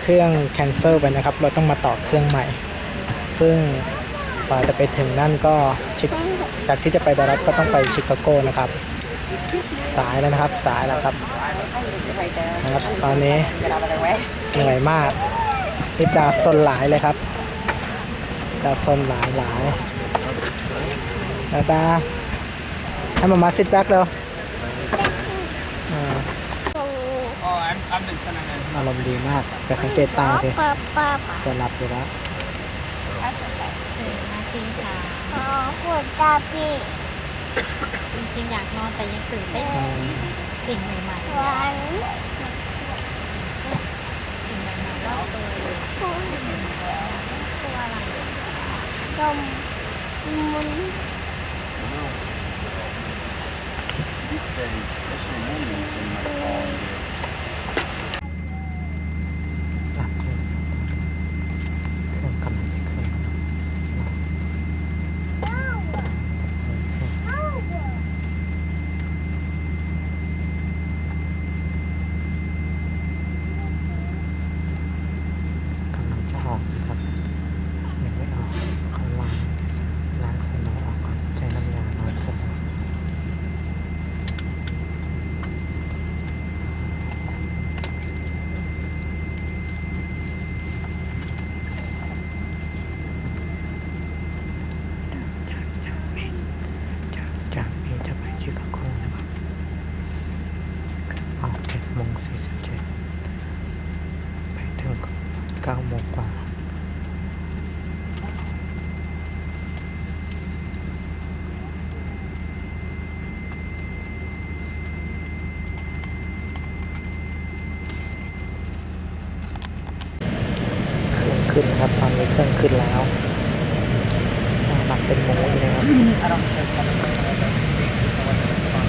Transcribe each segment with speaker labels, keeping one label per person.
Speaker 1: เครื่องแคนเซิลไปนะครับ เราต้องมาต่อเครื่องใหม่ ซึ่งกว่าจะไปถึงนั่นก็ชิคจากที่จะไปดัลลัสก็ต้องไปชิคาโกนะครับ สายแล้วนะครับสายแล้วครับนะครับ ตอนนี้เหนื่อยมากนิดาซนหลายเลยครับดาซนหลายหลายดาดาให้มามาซิดแบ็กเร็ว อารมณ์ดีมาก แต่สังเกตตาสิ
Speaker 2: ป้าป้า
Speaker 1: จะหลับอยู่แล้ว
Speaker 3: ตื่นมาตีสาม
Speaker 2: อ๋อปวดตาพี่
Speaker 3: จริงๆอยากนอนแต่ยังตื่นเต้น
Speaker 1: อืม
Speaker 3: สิ่งใหม่ๆ
Speaker 2: หวาน
Speaker 3: สิ่งใหม่ๆรอบตัวเลยตัวอะไร
Speaker 2: ดมมัน
Speaker 1: ห องขึ้นครับตอนนี้เครื่องขึ้นแล้วหนักเป็นโมงเลยครับ
Speaker 4: I don't think there's coming from as I can see. So what does it spawn?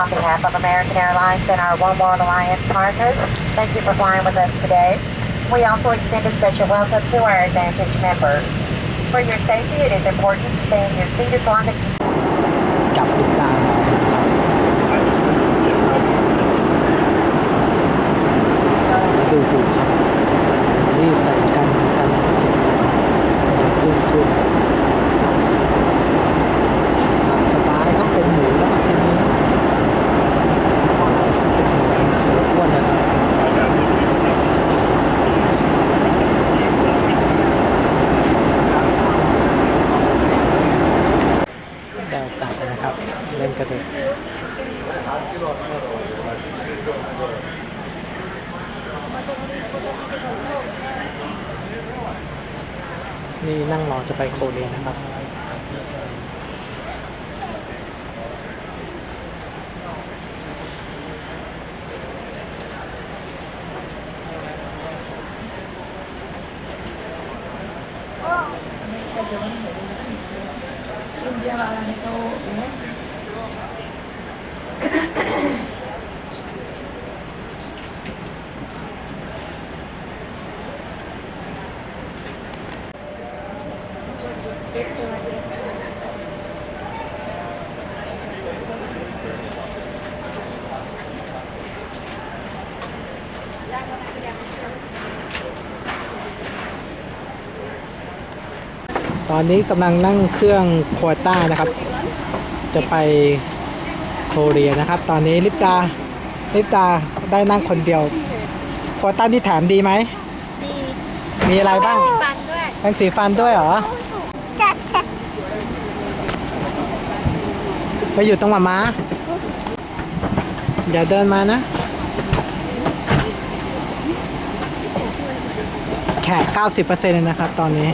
Speaker 5: On behalf of American Airlines and our One World Alliance partners, thank you for flying with us today. We also extend a special welcome to our Advantage members. For your safety, it is important to stay in your seat as long as
Speaker 1: จับลูกตาเ ราครับดูหูครับนี่ใส่กันกันเสียงดังมันจะขึ้นขึ้นหลับสบายครับเป็นหมูแล้วครับทีนี้เป็นหมูอ้วนนะครับได้โอกาสนะครับ เล่นกระเด็นนี่นั่งรอจะไปโคเรียนะครับ ตอนนี้กำลังนั่งเครื่องควอต้านะครับ จะไปโคเรียนะครับ ตอนนี้ลิปตาลิปตาได้นั่งคนเดียวควอต้านี่แถมดีไหม
Speaker 3: ดี
Speaker 1: มีอะไรบ้าง
Speaker 3: ฟันด้วย
Speaker 1: แปรงสีฟันด้วยเหรอ
Speaker 2: จัดจัด
Speaker 1: ไปอยู่ตรงหมาม้าอย่าเดินมานะ แขก90%เลยนะครับตอนนี้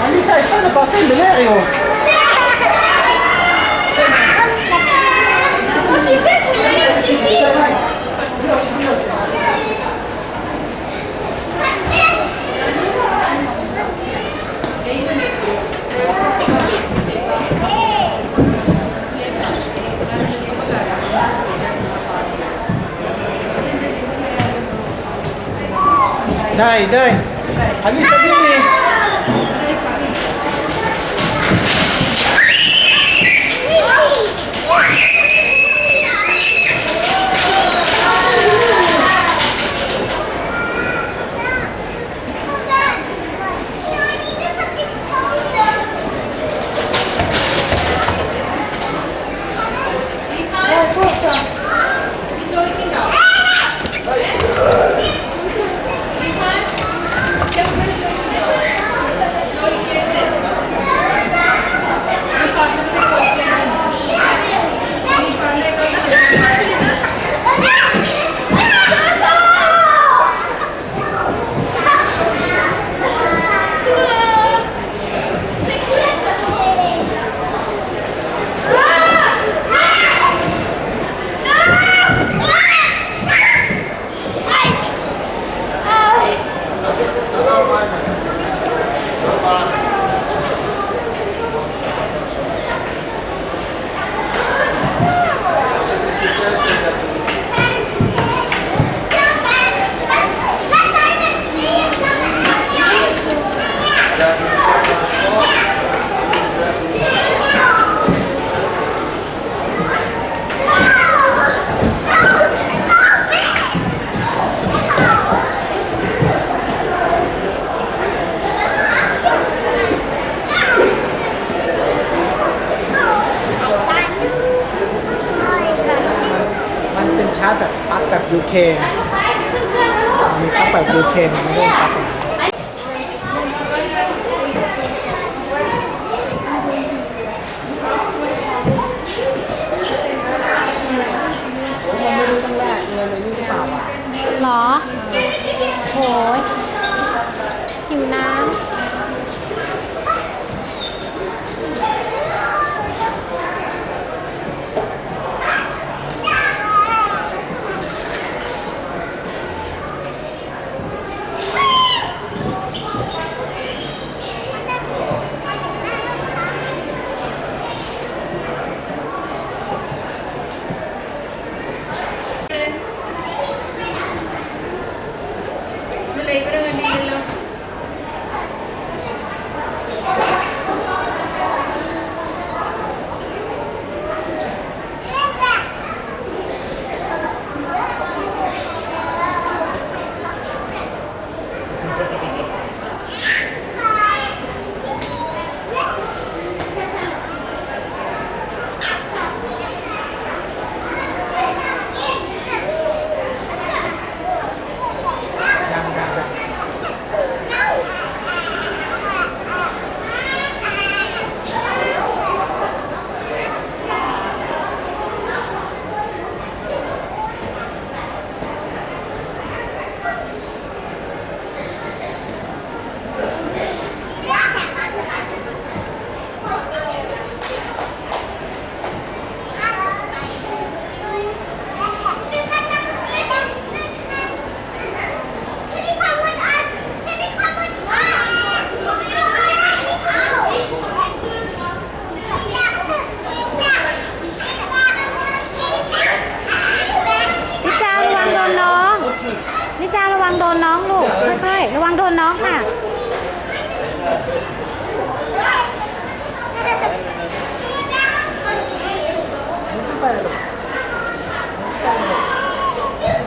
Speaker 4: Ma stai battendo l'aereo!
Speaker 1: đây Nay, Nay. Ano sabihin eh? ลั๊กแบบยูเคมีปลั๊กแบบยูเคมันไม่ได้ปลั๊ก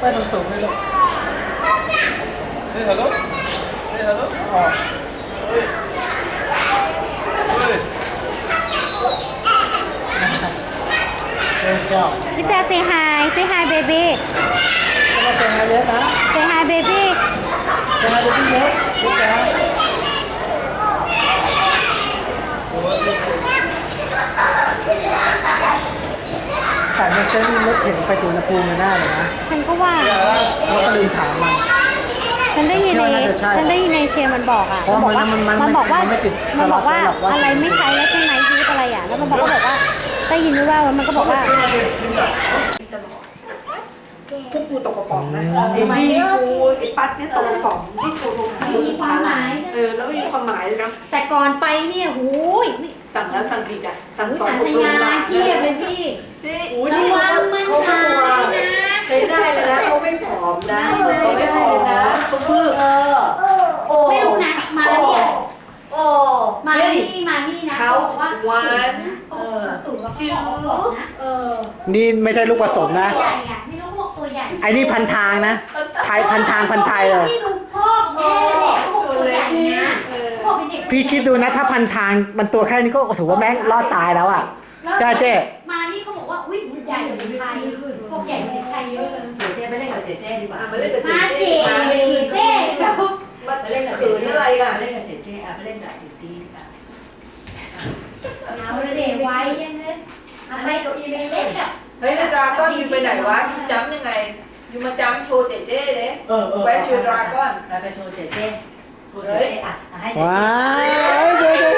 Speaker 1: ไปตรงสูงเลยลูก
Speaker 4: Say hello. Say hello. Oh. Oi. Oi.
Speaker 1: เดินเจ้า
Speaker 3: นิจา say hi say hi baby
Speaker 1: แล้วก็เซ็นให้เยอะนะ
Speaker 3: say hi baby
Speaker 1: เซ็นให้ดูที่เยอะเยอะนะ ขายใน เซ็นนี่รถเข็นไปสุวรรณภูมิไม่ได้เลยนะ
Speaker 3: ฉันก็ว่า
Speaker 1: เราก็ลืมถามมัน
Speaker 3: ฉันได้ยินใน
Speaker 1: คิดว่าน่าจะใช่
Speaker 3: ฉันได้ยินในเชียร์มันบอกอะ
Speaker 1: เพราะ
Speaker 3: มันบอกว่า
Speaker 1: มันมัน
Speaker 3: มันบอกว่า
Speaker 1: มันไม่ติด
Speaker 3: มันบอกว่า
Speaker 1: หรอกว่า
Speaker 3: อะไรไม่ใช้แล้วใช่ไหมชีวิตอะไรอะ แล้วมันบอกก็บอกว่า ได้ยินด้วยว่ามันก็บอกว่า
Speaker 6: พวกกูตกกระป๋องนะไอ้ดีกูไอ้ปัดเนี่ยตกกระป๋องที่กูลง
Speaker 3: ไม่
Speaker 6: อแล้วไม่มีความหมายเลยนะ
Speaker 3: แต่ก่อนไปเนี่ยหูย
Speaker 6: สั่งแล้วสั่งอีกอะสั่งสอน
Speaker 3: สัญญาเทียบเลยพี่ระวังมันี่
Speaker 6: ขาเขา
Speaker 3: ไม่
Speaker 6: ใช้ได้เลยนะเขาไม่ผอมนะเขาไม่ผอมนะเขาเพิ่ม
Speaker 3: เอ
Speaker 6: อโอ้ไม่รู้นะมาเนี่ยโอ้มา
Speaker 3: ที่มานี่นะเขาว่าสูงนเอ
Speaker 6: องกว่า
Speaker 1: นะนี่ไม่ใช่ลูกผสมนะ
Speaker 3: ใหญ่ไงไม่รู้หัวตัวใหญ่
Speaker 1: ไอ้นี่พันทางนะไทยพันทางพันไทยเลย
Speaker 3: พวกเป็นเด็ก
Speaker 1: พี่คิดดูนะถ้าพันทางมันตัวแค่นี้ก็ถือว่าแม่งรอดตายแล้วอะจ้าเจ๊
Speaker 3: มานี่เขาบอกว่าอุ้ยใหญ่กว่าเด็กไทยพวกใหญ่กว่าเด็กไทยเยอะเลย
Speaker 7: เจเจไปเล่นกับเจเจดีกว่า
Speaker 6: อะมาเล่นกับ
Speaker 3: มา
Speaker 6: เจ๊
Speaker 3: เจ๊เจ๊เดี๋ยว
Speaker 6: มา
Speaker 7: ไปเล่นกับเจ
Speaker 6: เขิน
Speaker 7: เจ
Speaker 6: อะไรอะ
Speaker 7: เล่นกับเจเจอะไปเล่นกับดิตี้ดีกว่า
Speaker 3: เอาเด็กไว้ยังไงเอาไปเก้าอี้ไปเล่นกับ
Speaker 6: เฮ้ยแล้วดราก้อนอยู่ไปไหนวะอยู่จำยังไงอยู่มาจำโชว์เจ๊เจ๊เลย
Speaker 7: เออเออ
Speaker 6: ไว้โชว์ดราก้อน
Speaker 7: ไปไปโชว์เจเจโชว์ เจเจอะอะให้เจ
Speaker 1: ว้ายเดี๋ยวเดี๋ยว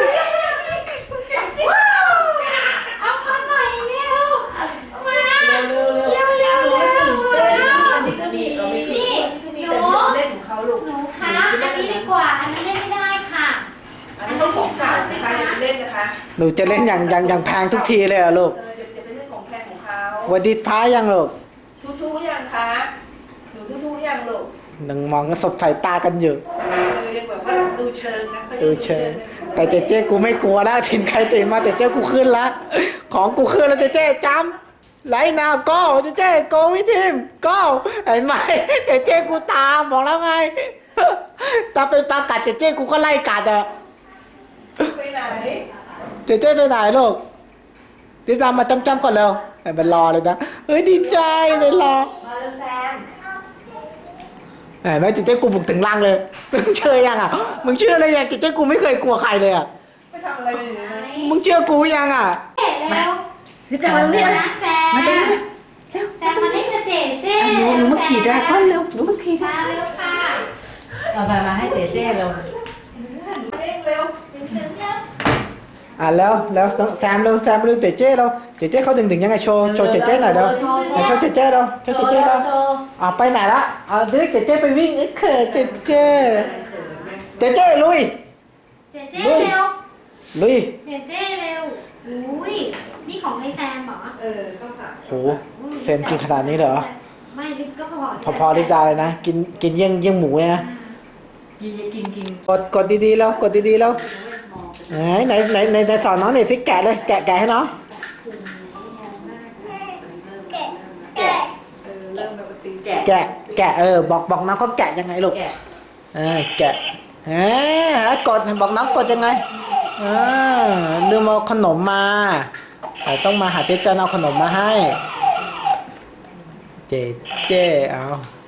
Speaker 3: เอาเข้าหน่อยเร็วมา
Speaker 7: เร็วเร็วเร็ว
Speaker 3: เร็วเร็วเร็ว
Speaker 6: อันนี้ก็มีเราไม่มี
Speaker 3: นี่
Speaker 6: นี่
Speaker 3: ห
Speaker 6: ก็
Speaker 3: นู
Speaker 6: มีแต่เล่นของเขาลูก
Speaker 3: หนูคะอันนี้ดีกว่า อันนั้นเล่นไม่ได้ค่ะ
Speaker 6: อันนี้ต้องของเก่านะคะอย่าไปเล่นนะคะ
Speaker 1: หนูจะเล่นอย่างอย่างอย่างแพงทุกทีเลยเหรอลูก
Speaker 6: เออจะจะไปเล่นของแพงของเขา
Speaker 1: หวันดีพายังลูก
Speaker 6: ทุทุยังคะหนูทุทุยังลูก
Speaker 1: ห นึ่งมองก็สบสายตากันอยู่
Speaker 6: เออยังแบบว่าดูเชิงนะขายัง
Speaker 1: ดูเชิง แต่เจเจ้กูไม่กลัวแล้วทีมใครตีมาเจเจ้กูขึ้นละของกูขึ้นแล้วเจเจ้จำไลนาโก้เจเจ้โกวิทีมโก้เห็นไหมเจเจ้กูตามบอกแล้วไงถ้าเป็นปลากัดเจเจ้กูก็ไล่กัดอะ
Speaker 6: ไปไหน
Speaker 1: เจเจ้ไปไหนลูกรีบตามมาจำจำๆก่อนเร็วให้มันรอเลยนะเฮ้ยดีใจเลยรอ
Speaker 7: มาแล้ว แซม
Speaker 1: เห็นไหมเจเจ้กูบุกถึงล่างเลยมึงเชื่อยังอะมึงเชื่อเลยยังเจเจ้กูไม่เคยกลัวใครเลยอะ
Speaker 6: ไปทำอะไรกันอยู่นะ
Speaker 1: มึงเชื่อกูยังอะ
Speaker 3: เจ๊เร็ว
Speaker 7: นี่แต่เราเนี่ย
Speaker 3: นะแซมแซมมาเล่นกับเจ๊เจ๊
Speaker 7: หนูหนูมาขี่ได้ก็เร็วหนูมาขี่ได้
Speaker 3: มาเร็วค่ะ
Speaker 7: เอาไปมาให้เจเจเร็ว
Speaker 6: เร่งเร็ว
Speaker 3: ถึงถึงเร็ว
Speaker 1: อะแล้วแล้วแซมเร็วแซมเร็วเจเจ้เราเจเจ้เขาดึงดึงยังไงโชว์โชว์เจเจ้หน่อยเร็ว
Speaker 7: โชว์โช
Speaker 1: ไหน
Speaker 7: ว์
Speaker 1: โชว์เจเจ้เราโชว์เจเจ้เรา
Speaker 7: โชว์
Speaker 1: อะไปไหนละเอาเรียกเจเจ้ไปวิ่งเอ้ยเขินเจเจ้เจเจ้ลุย
Speaker 3: เจ๊เจ๊เร็ว
Speaker 1: ลุย
Speaker 3: เจ๊เจ๊เร็วอุ้ยนี่ของไอแซมเหรอ
Speaker 6: เออเข้าค่ะ
Speaker 1: โหเซมกินขนาดนี้เหรอ
Speaker 3: ไม่ลิปก็พอ
Speaker 1: พอพอรีบได้เลยนะกินกินเยี่ยงเยี่ยงหมูเลยนะ
Speaker 7: กินกินกิน
Speaker 1: กดกดดีๆแล้วกดดีๆแล้ว ไหนไหนไหนไหนไหนสอนน้องหน่อยสิแกะเลยแกะแกะให้น้อง
Speaker 2: แกะแกะ
Speaker 6: เออเริ่มแบบว่าตี
Speaker 7: แกะ
Speaker 1: แกะแกะเออบอกบอกน้องเขาแกะยังไงลูก
Speaker 7: แกะ
Speaker 1: เออแกะเออกดบอกน้องกดยังไงเออลืมเอาขนมมาแต่ต้องมาหาเจ๊จันเอาขนมมาให้ เจเจเอา
Speaker 7: ให้มัน